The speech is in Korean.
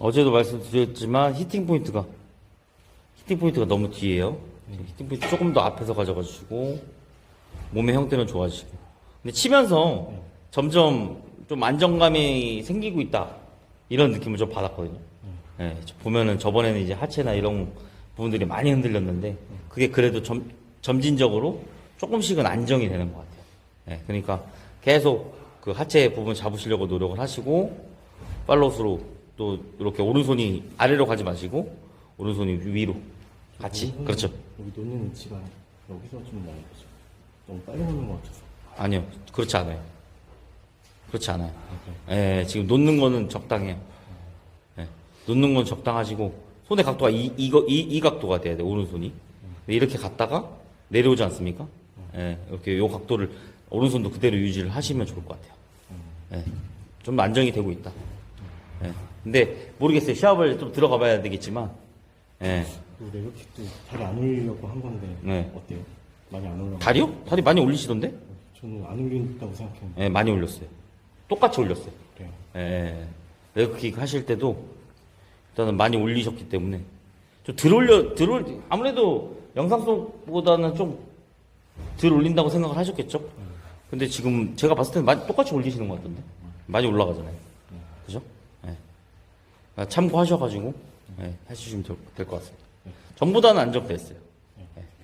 어제도 말씀드렸지만 히팅 포인트가 히팅 포인트가 너무 뒤에요. 히팅 포인트 조금 더 앞에서 가져가시고 몸의 형태는 좋아지고. 근데 치면서 점점 좀 안정감이 생기고 있다 이런 느낌을 좀 받았거든요. 예, 저 보면은 저번에는 이제 하체나 이런 부분들이 많이 흔들렸는데 그게 그래도 점, 점진적으로 조금씩은 안정이 되는 것 같아요. 예, 그러니까 계속 그 하체 부분 잡으시려고 노력을 하시고 팔로스로 또 이렇게 오른손이 아래로 가지 마시고 오른손이 위로 같이 여기 그렇죠. 여기 놓는 위치가 여기서 좀 나는 거죠. 너무 빨리 놓는 것 같아서. 아니요 그렇지 않아요. 그렇지 않아요. 예, 지금 놓는 거는 적당해요. 예, 놓는 건 적당하시고 손의 각도가 이 이거 이, 이 각도가 돼야 돼 오른손이 근데 이렇게 갔다가 내려오지 않습니까? 예, 이렇게 요 각도를 오른손도 그대로 유지를 하시면 좋을 것 같아요. 예, 좀 안정이 되고 있다. 예, 근데 모르겠어요. 시합을 좀 들어가 봐야 되겠지만, 예, 레그킥도 다리 안 올리려고 한 건데 네. 어때요? 많이 안 올라. 다리요? 다리 많이 올리시던데? 저는 안 올린다고 생각했는데 예, 많이 올렸어요. 똑같이 올렸어요. 그래요. 예, 레그킥 하실 때도 일단은 많이 올리셨기 때문에 좀덜 올려, 덜 올, 아무래도 영상 속보다는 좀덜 올린다고 생각을 하셨겠죠? 근데 지금 제가 봤을 때는 많이 똑같이 올리시는 것 같던데? 많이 올라가잖아요. 그죠? 참고하셔가지고, 예, 하시면 될 것 같습니다. 전보다는 안정됐어요.